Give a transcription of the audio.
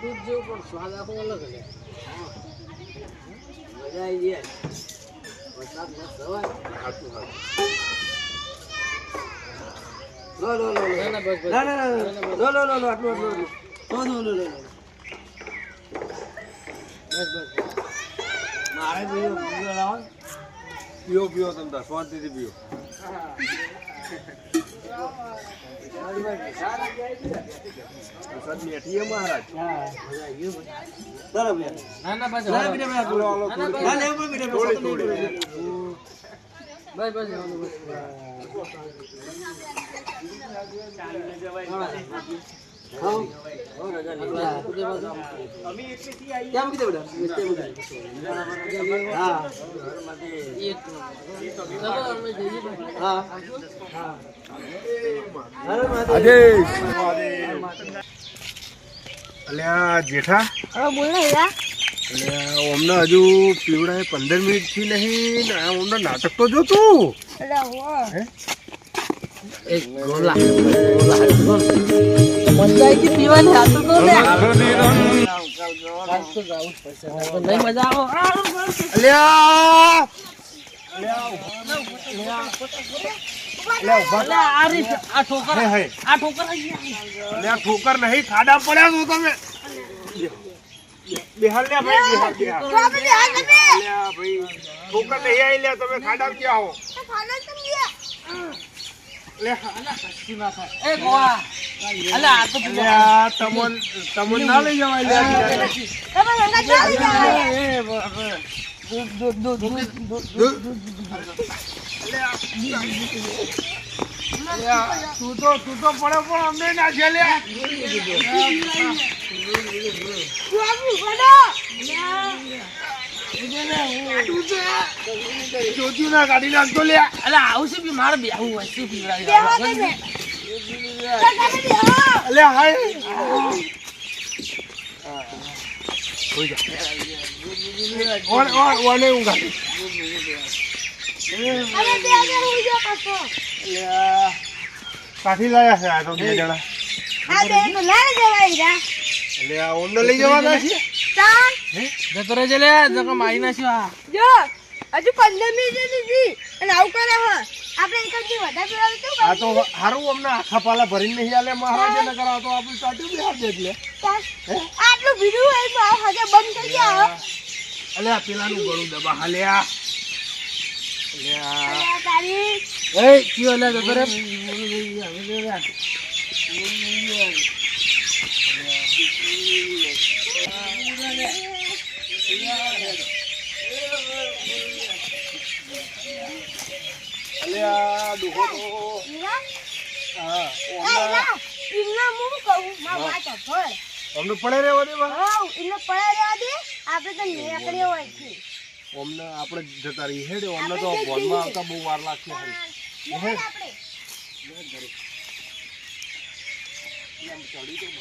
દૂધ જેવું પણ સ્વાદ આખો અલગ અલગ મજા આવી જાય. વરસાદ મસ્ત હોય. બસ મારે બીજો બીજો લાવો ને. પીઓ પીઓ તમે તાર શાંતિથી પીઓ. વરસાદ મહારાજ. બસ બસ ખાઓ. હો. હા. હા. એક ચલો અમે જઈએ પછી. હા. હા. હરે મહાદેવ. આદેશ અલ્યા જેઠા? હવે બોલ ને અલ્યા. અમને હજુ પીવડાએ પંદર મિનિટથી નહીં ઓમને અમને નાટક તો એટલે હો. જ તો મજા આવે અલ્યા ઠોકર નહીં ખાડા પડ્યા છો તમે બિહાર લે ભાઈ ઠોકર નહીં આવી લે તમે ખાડા ક્યાં હો તો ફાલો સમજ્યા લે અલા કશું ના થાય. એ ગોળા અલે આ તો પીવા. અલ્યા તમન તમન ના લઈ જવાય બ- બ- તું તો તું તો પડે પણ અમને ના છે લે કાઢી નાખતો લે અલે આવું છે બી મારે બેહવું હોય શું પીવડાવી અલ્યા હાય ઓન ઓન કાઠી લાયા છે આ તો બે જણા. આ બે. તો ના જવાય એટલે આ ઓમને લઈ જવાના છે? ચાલ. જતો રહેજે લે જકો મારી નાખ્યો આ જો હજુ પંદર મિનિટ લીધી અને આવું કરે હ. આપણે એક જ વધારે પીવાનું તો આ તો હારું અમને આખા પાલા ભરીને નહીં આલે મહારાજ ને કરા તો આપણું ચાટ્યું બી દે એટલે. આટલું ભીડું હોય તો આ હજે બંધ થઈ ગયા એટલે આ પેલાનું ગળું દબા હાલ્યા. એ કયો લે જતો રે અલ્યા ડોહો તો. હા એ ઇન્ના હું. કહું માં વાત અભર અમને પડે રહેવા દે બા હા ઇન્ને પડ્યા રહેવા દે. આપણે તો નીકળ્યો હોય છે. અમને આપણે જતા રહીએ. હેડે અમને તો બોલમાં આવતા બહુ વાર લાગશે હારી. નીકળ આપણે. અલખની